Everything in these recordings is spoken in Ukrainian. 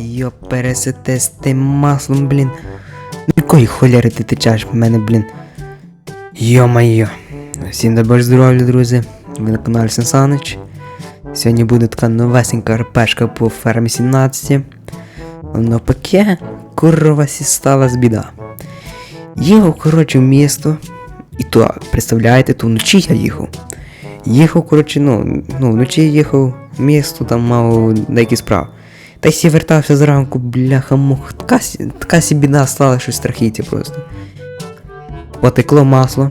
Йо, пересете з тим маслом, блін. Ну якої холєри ти течеш в мене, блін. Йо-майо. Всім добре здоров'я, друзі. Ви на каналі Сенсанич. Сьогодні буде така новесенька РПшка по фермі 17. Навпаки, курва сі стала з біда. Їхав, коротше, в місто. І то, представляєте, то вночі я їхав. Їхав, коротше, ну, ну, вночі їхав в місто, там мав деякі справи. Та сі вертався зранку, бляха мух. Така, така сі біда стала, що страхіття просто. Потекло масло.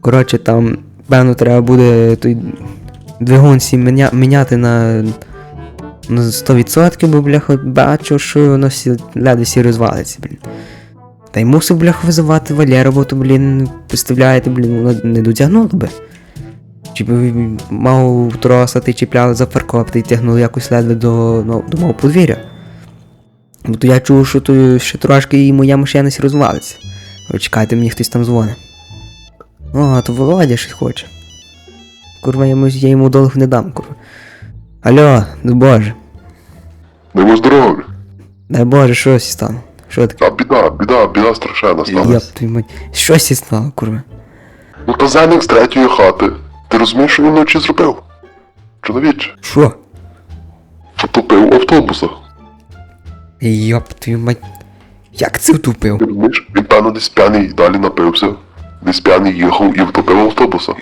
Коротше, там, певно, треба буде той двигун сі міня, міняти на, на 100%, бо бляха бачу, що воно всі ледве всі розвалиться, блін. Та й мусив бляха визивати Валера, бо то, блін, представляєте, блін, воно не дотягнуло би. Чи б мав троса, ти чіпляли за фаркоп, ти тягнули якось ледве до, ну, до мого подвір'я. Бо то я чув, що то ще трошки і моя машина сі розвалиться. Чекайте, мені хтось там дзвонить. О, то Володя щось хоче. Курва, я йому, я йому долг не дам, курва. Алло, ну боже. Дай здоров'я. Дай боже, що сі стало? Що таке? А біда, біда, біда страшенна Я сталася. твою мать. Що сі стало, курва? Ну та зеник з третьої хати. Ти розумієш, що він вночі зробив? Чоловіче, Що? втопив автобуса. Йоп, твою мать. Як це втупив? Ти розумієш? Він певно десь п'яний далі напився. Десь п'яний їхав і втопив автобуса.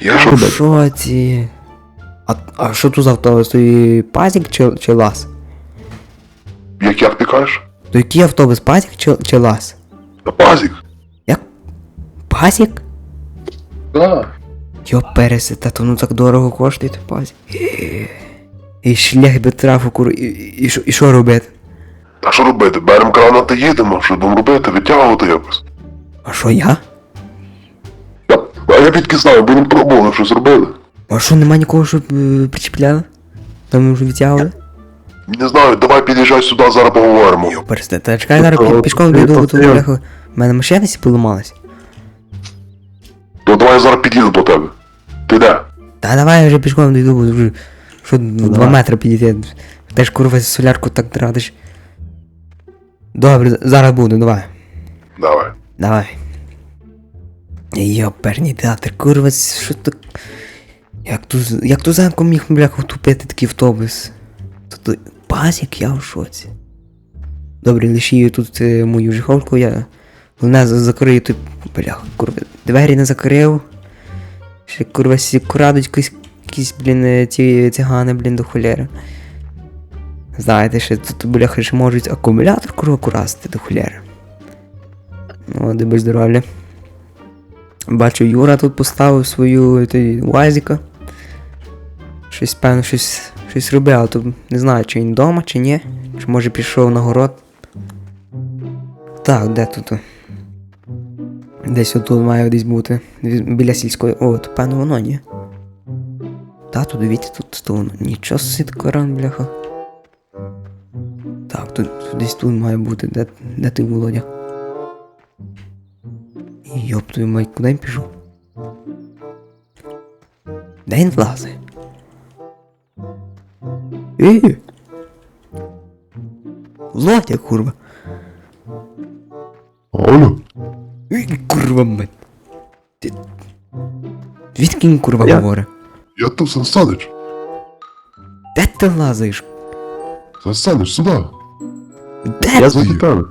Я що в шоці. А, а що тут за автобус? Той пазік чи, чи лас? Як як ти кажеш? То який автобус, пазік чи, чи лас? Та пазік. Як? Пазік? Так. Йо пересе, та то ну так дорого коштує той пазік. І шлях би трафу, кур, і, що- робити? Та що робити? Берем крана та їдемо, що будемо робити, витягувати якось. А що я? Я, а я відки знаю, будемо пробували, що зробили. А що нема нікого, щоб е, причіпляли? Там ми вже відтягували? Не знаю, давай під'їжджай сюди, зараз поговоримо. Пересте, та чекай, зараз пі- пішком бо тут бляха. У мене машина сі поламалась. То давай я зараз під'їду до тебе. Ти де? Та давай я вже пішком дійду, бо вже що два метри підійти. Ти ж курва солярку так тратиш. Добре, зараз буду, давай. Давай. Давай. Йоперний театр, курва, що так. Як ту, як ту замку міг бляха втупити такий автобус? Тут пазік, я в шоці. Добре, лишію тут е, мою жиховку, я. Вона за- закрию тут. Бляха, курва. Двері не закрив. Ще курва сі крадуть якісь, блін, е, ці цигани, блін, до холєри. Знаєте, ще тут, бляха, ще можуть акумулятор курва красти до холєри. Ну, де без здоров'я. Бачу, Юра тут поставив свою той, Уазіка. Щось, певно, щось, щось робив, але то не знаю, чи він вдома, чи ні. Чи може пішов на город. Так, де тут? Десь отут має десь бути. Біля сільської. О, то певно воно, ні. Та, тут дивіться, тут то воно. Нічого собі коран, бляха. Так, тут десь тут має бути. Де, де ти, Володя? Йоп твою мать, куди він пішов? Де він влазить? Ей! Володя, курва! Алло? Курва мать! Ти... Звідки курва Я- говорить? Я тут Сансанич. Де ти лазаєш? Сансанич, сюди. Де Я ти? за тебе.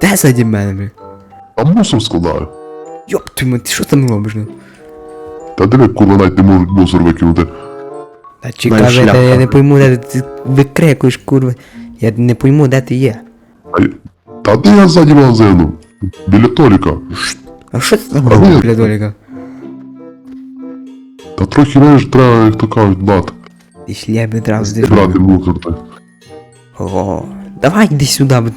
Де заді мене, бля? А мусор складаю. Йоп твою мать, ти що там робиш? ну? Та диви, коли навіть не можуть мусор викинути. Та чекай, та я не пойму, де ти викрикуєш, курва. Я не пойму, де ти є. А я- Та де я ззаді магазину? Біля Толіка. А що ти там А робиш, ви- бля, Доліка? Та трохи знаєш, треба, як то кажуть, дати. Ти шляби трав Брати мусор так. О, давай йди сюди, бо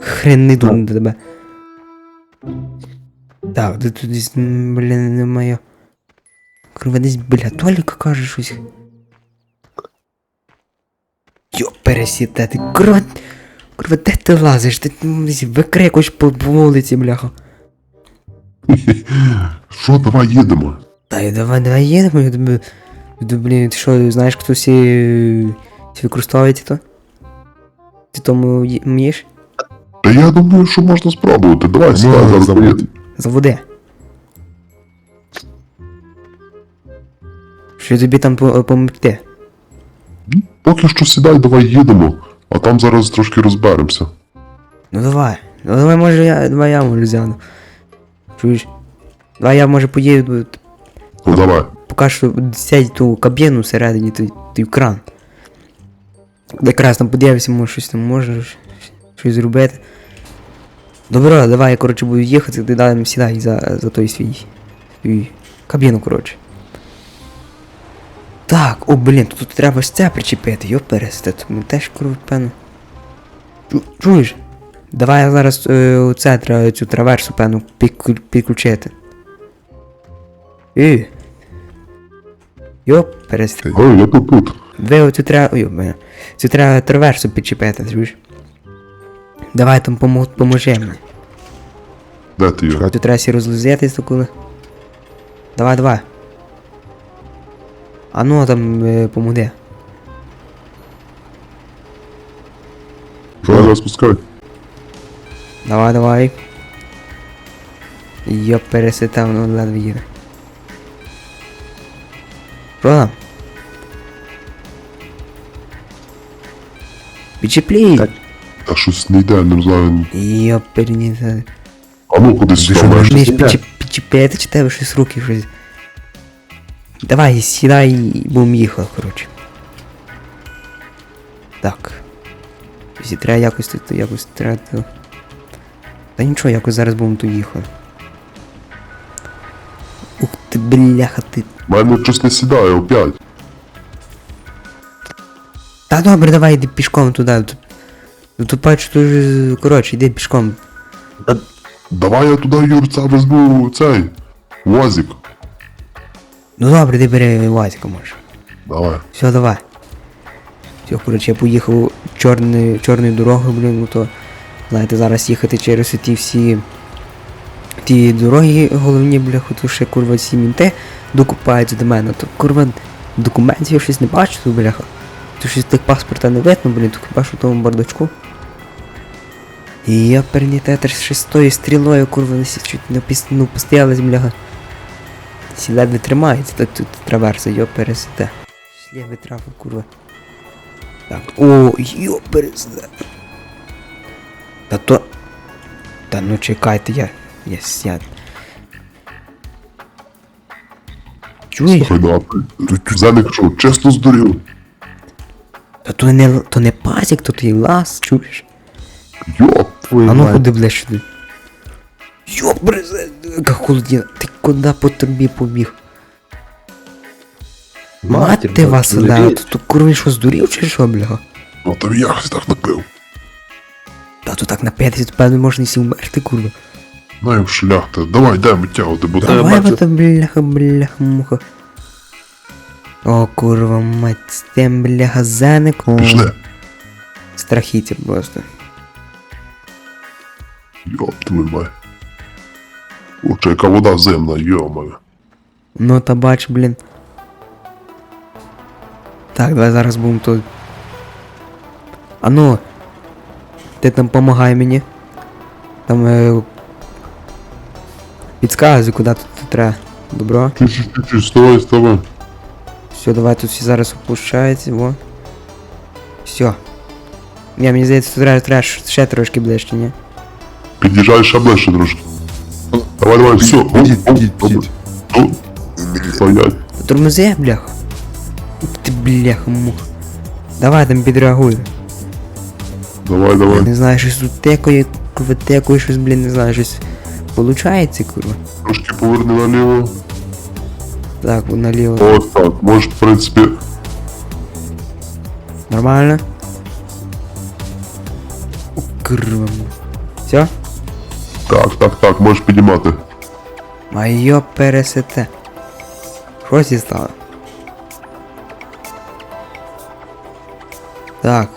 хрен не йду до тебе. Так, де тут десь, м, блін, немає. Курва, десь, бля, Толіка каже щось. Йо, пересіте, ти курва, курва, де ти лазиш? Ти десь викрикуєш по, вулиці, бляха. Що, давай їдемо. Та й давай, давай їдемо, я тобі, блін, ти що, знаєш, хто всі, Чи використовуєте то? Ти тому вмієш? Та я думаю, що можна спробувати. Давай, Можна зараз поїдемо. Заводи. Що тобі там по- помогти? Поки що сідай, давай їдемо, а там зараз трошки розберемося. Ну давай. Ну давай може я. Давай я може взяну. Чуєш? Давай я може поїду. Ну давай. Поки що сядь ту кабіну всередині, той, той кран. Якраз там подивишся, може щось там можеш щось зробити. Добре, давай я коротше буду їхати, ти дай сідай за, за той свій, свій кабіну, коротше. Так, о, блін, тут, тут треба ж це причепити, йо пересте, тут ми теж певно. Чуєш? Давай я зараз е, треба цю траверсу, певно, підклю- підключити. Е. Йо, пересте. Ой, я тут тут. Ви оцю треба. Ой, мене. Цю треба траверсу підчепити, чуєш? Давай там помо... поможи мені. Де ти є? Тут треба сі розлізятись таку. Давай, давай. А ну там е, помоги. Давай, спускай. Давай, давай. Я переситав, ну ледве їде. Що там? Підчепліть! Так. Та щось не йде, не знаю. Я переніс. А ну куди що, сюди маєш? Вмієш іде? підчіп- підчіпити чи тебе щось руки щось. Давай, сідай і будемо їхати, коротше. Так. Треба якось тут, то якось треба. то- Та нічого, якось зараз будемо тут їхати. Ух ти, бляха, ти. У мене щось не сідає опять. Та добре, давай йди пішком туди. Ну, тут бачу, тут же, коротше, йди пішком. Давай я туди Юрця візьму цей. Возик. Ну добре, ти бери Вазіка може. Давай. Все, давай. Все, коротше, я поїхав чорною, чорною дорогою, блін, ну то. Знаєте, зараз їхати через ті всі. Ті дороги головні, бляху, то ще курва ці мінти докупаються до мене, то курва документів я щось не бачу тут, бляха. То щось тих паспорта не видно, блін, то хіба що в тому бардачку. І я пернітетер ще з тою стрілою, курва, чуть не ну, постоялась, бляха. Сі ледве тримається, так тут траверса, йо пересете. Шлях трафив, курва. Так, о, йо пересете. Та то. Та ну чекайте, я. Я сяд. Чуєш? Слухай, да. Зеник що, чесно здурів. Та то не то не пасік, то ти лас, чуєш? Йоп. Твою А ну куди ближче ти? Яка холодіна. Ти куди по тобі побіг? Матір, Мати вас да, то курва що здурів чи що, бляха? Ну тобі якось так напив. Та то так на 50, певно, можна і сі вмерти, курва. Ну і в шляхта. Давай, дай витягувати, бо ти. Давай бо то бляха, бляха, муха. О, курва, мать, з тим бляха зеником. Пішли. Страхіття просто. Йоп, твою мать. Лучше, яка вода зимна, йомаю. Ну та бач, блін. Так, давай зараз будемо тут. А ну. Ти там помагай мені. Там е... Підказуй, куди тут, треба. Добро. Чуть-чуть, вставай, вставай. Все, давай тут всі зараз опущаються, во. Все. Ні, мені здається, тут треба, треба ще трошки ближче, ні? Під'їжджай ще ближче трошки. Давай, давай, все. Підіть, підіть, підіть. Стоять. Тормози, бляха. Ух Ти бляха мух. Давай там підреагуй. Давай, давай. Не знаю, щось тут текає, курва текає, щось, блін, не знаю, щось получається, курва. Трошки поверни наліво. Так, от наліво. Ось так. Може, в принципі. Нормально? О, Курва. Все? Так, так, так, можеш піднімати. Майо пересете. Що зі стало? Так.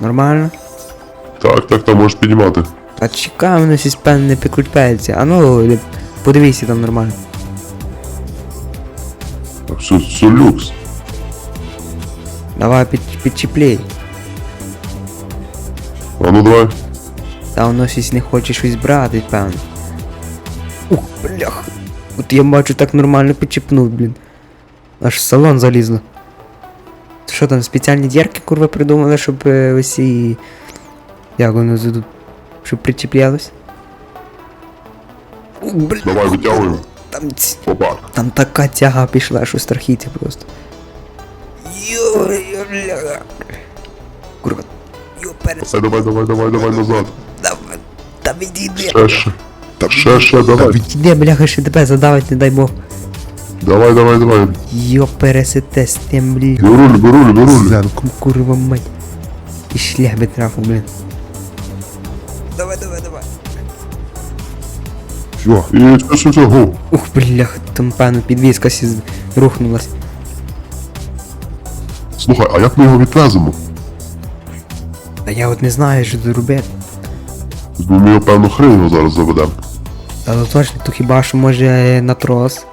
Нормально? Так, так, так, можеш піднімати. А чекай, воно щось певне не підключається. А ну, подивися там нормально. Так, все, все люкс. Давай під, підчіплій. А ну давай. Та воно щось не хоче щось брати, певно. Ух, блях. От я бачу так нормально підчіпнув, блін. Аж в салон залізло. Що там, спеціальні дірки, курва, придумали, щоб е, усі. Як воно тут. Щоб причіплялось? Ух, бля, Давай витягуємо. там, ць- Опа. там така тяга пішла, що страхіття просто. Йо, бля. Курва. Йо, перес. Давай, давай, давай, давай, давай назад. Та відійди. Ще, ще. Ще, ще, давай. Іде, бляха, ще тебе задавить, не дай Бог. Давай, давай, давай. Йо, пересете з тим, блін. Беруль, беруль, беруль. Зенку. Курва мать. І шлях би трафив, блін. Давай, давай, давай. Все. І все, все, все, го. Ух, бляха, там певно підвізка сі з- рухнулась. Слухай, а як ми його відвеземо? Та я от не знаю, що тут робити. Його, певно, хрен його зараз заведемо. Та ну точно, то хіба що може е, на трос.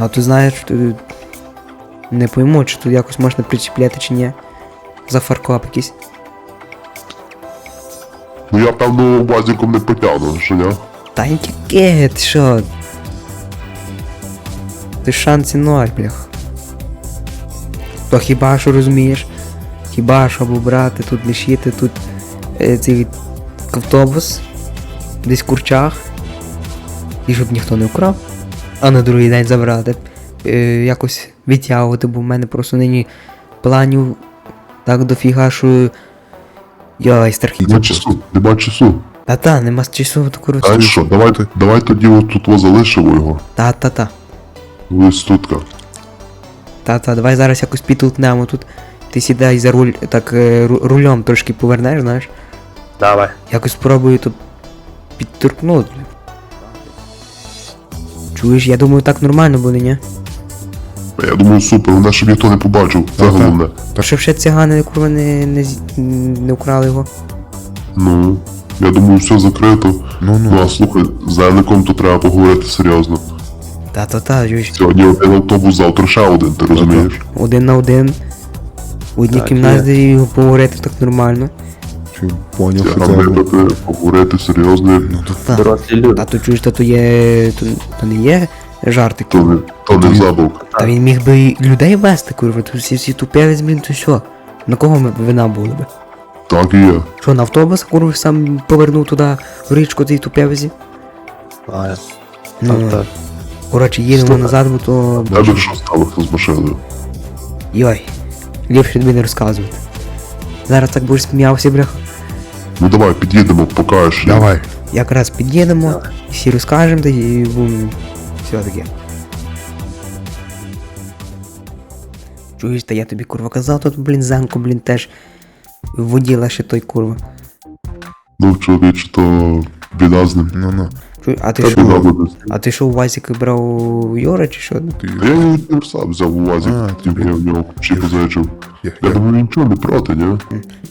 А ти знаєш, тут... Не пойму, чи тут якось можна причіпляти чи ні. За фаркоп якийсь. Ну я, певно, базіком не потягну, що ні? Та яке, ти що? Ти шанси ноль, блях. То хіба що розумієш? Хіба що або брати тут лишити тут е, цей автобус десь в курчах. І щоб ніхто не вкрав, а на другий день забрати. Е, якось відтягувати, бо в мене просто нині планів так дофіга, що. Йой, страхіття. Нема часу, нема часу. Та та, нема часу таку Знаєш що, давай, давай тоді от тут во залишимо його. Та та та. Ось тутка. Та-та, давай зараз якось підтолкнемо тут. Ти сідай за руль, так е, рулем трошки повернеш, знаєш. Давай. Якось спробую тут підторкнути. Чуєш, я думаю, так нормально буде, ні? Я думаю, супер, головне, щоб ніхто не побачив. Це головне. То щоб ще цигани курва не, не, з- не украли його. Ну, я думаю, все закрито. Ну Ну ну. а слухай, з Зеником то треба поговорити серйозно. Та-та-та, чуєш, Сьогодні один автобус, завтра ще один, ти розумієш? один на один. В одній Так, кімнаті його поговорити так нормально. Чи поняв, що Треба це. випити, поговорити серйозно. Ну то Та, Дорослі люди. та то чуєш, та то є. То, то не є жартик. То не, то не забавка. Та він міг би і людей вести, курва, тут всі всі тупелись, блін, то що? На кого ми вина були би? Так і є. Що, на автобус, курва, сам повернув туди в річку цій тупевзі? А, Ну, так, так. коротше, їдемо назад, бо то. Тебе що стало хто з машиною? Йой, ліпше тобі не розказувати. Зараз так будеш сміявся, бляха. Ну давай, під'їдемо, покажеш. давай. Якраз під'їдемо, всі розкажемо, і будемо все таке. Чуєш, та я тобі курва казав, тут, блін, Зенко, блін, теж воділа ще той курва. Ну, чоловіче, то біда з ним. Ну ну. Чуй, а ти Та біда що? буде. А ти що у Вазіка брав Йора чи що? Ти. А я його не сам взяв у вазі, А, тільки я в нього ключі позичив. Я, Я я, думаю, нічого не проти, ні?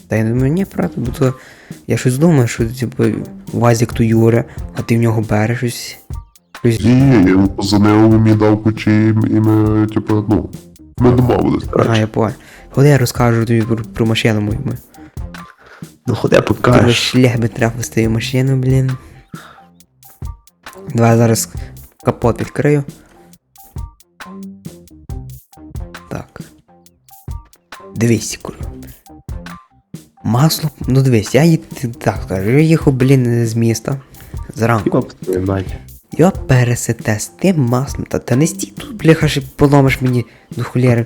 Та я думаю, ні, правда, бо то я щось думаю, що типу Вазік то Юра, а ти в нього береш щось. щось. Ні, ні, я йому позвонив, мені дав ключі, і ми, типу, ну, ми домовились. А, я понял. Коли я розкажу тобі про, про машину мою. Ну ходи покажеш. шлях би трапив з тією машиною, блін. Давай зараз капот відкрию. Так. Дивись, курва. Масло. Ну дивись, я їд... так кажу, я їхав, блін, з міста. Зранку. Я пересете з тим маслом. Та, та не стій тут, бляха, ще поломиш мені до холєри.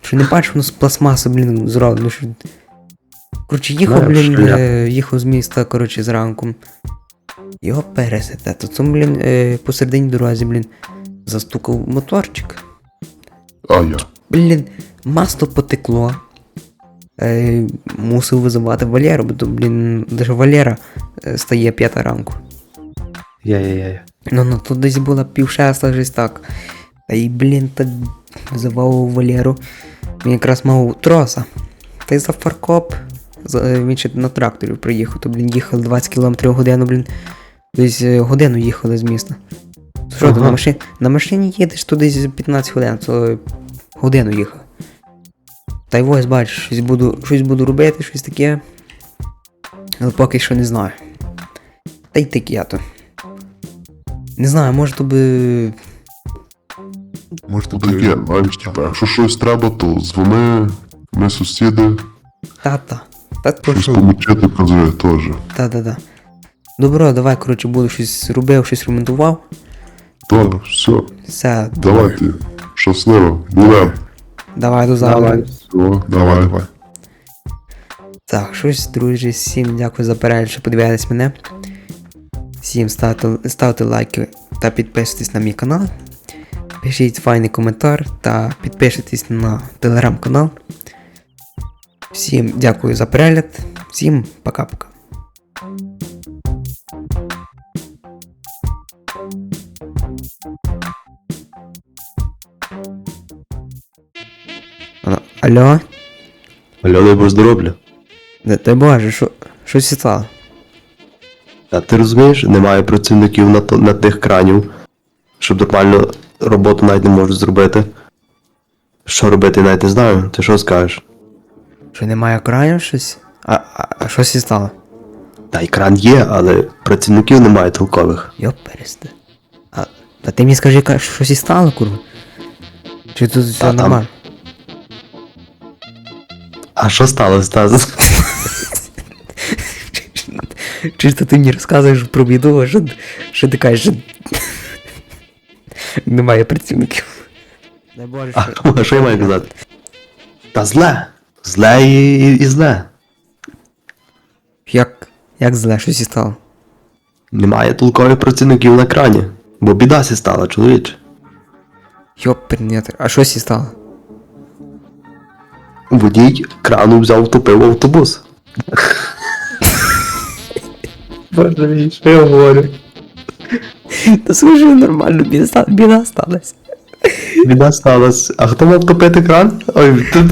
Що не бачиш, воно з пластмаси, блін, зроблено. Що... Коротше, їхав, блін, е, їхав з міста, коротше, зранку. Його пересете. То цьому, блін, е, посередині дорозі, блін, застукав моторчик. А я. Блін, масло потекло. Е, мусив визивати Валеру, бо то, блін, даже Валера е, стає п'ята ранку. Я-я-я. Ну, ну тут десь була пів шеста, щось так. Та й, блін, так визивав Валеру. Він якраз мав троса. Та й за фаркоп. Е, він ще на тракторі приїхав, то, блін, їхали 20 км в годину, блін. Десь годину їхали з міста. Що ти на машині? На машині їдеш то десь 15 хвилин, то годину їхав. Та й ось бачиш, щось буду, щось буду робити, щось таке. Але поки що не знаю. Та й таке я то. Не знаю, може то би. Може Ну таке, знаєш, типа, якщо щось треба, то дзвони, ми сусіди, Та-та. Та щось помочити казує теж. Та-та-та. Добро, давай, коротше, буду щось робив, щось ремонтував. То, все, Все, давайте, щасливо, будемо. Давай до завтра. Давай. Все, давай. давай. Так, щось, друзі, всім дякую за перегляд, що подивились мене. Всім ставте, ставте лайки та підписуйтесь на мій канал. Пишіть файний коментар та підпишитесь на телеграм-канал. Всім дякую за перегляд. Всім пока-пока. Алло? Алло, дай Боже здоров'я. Ти боже, що, що стало? А ти розумієш, немає працівників на, то- на тих кранів, щоб нормально роботу навіть не можуть зробити. Що робити, навіть не знаю. Ти що скажеш? Що немає кранів щось? А, а, а що сі стало? Та й кран є, але працівників немає толкових. Йоп, пересте. А, а ти мені скажи, ка- що сі стало, курва? Чи тут все нормально? А що сталося, Таз? Чисто ти мені розказуєш про біду, а що, що ти кажеш, що немає працівників. Дай Боже, А, що... а що я маю казати? Та зле. Зле і, і, і зле. Як, як зле, що сі стало? Немає толкових працівників на крані. Бо біда сі стала, чоловіче. Йоп, пернятер. А що сі стало? Водій крану взяв, втопив автобус. Боже мій, що я говорю? Та слушай, нормально, біда, біда сталася. Біда сталася. А хто мав топити кран? Ой, тут.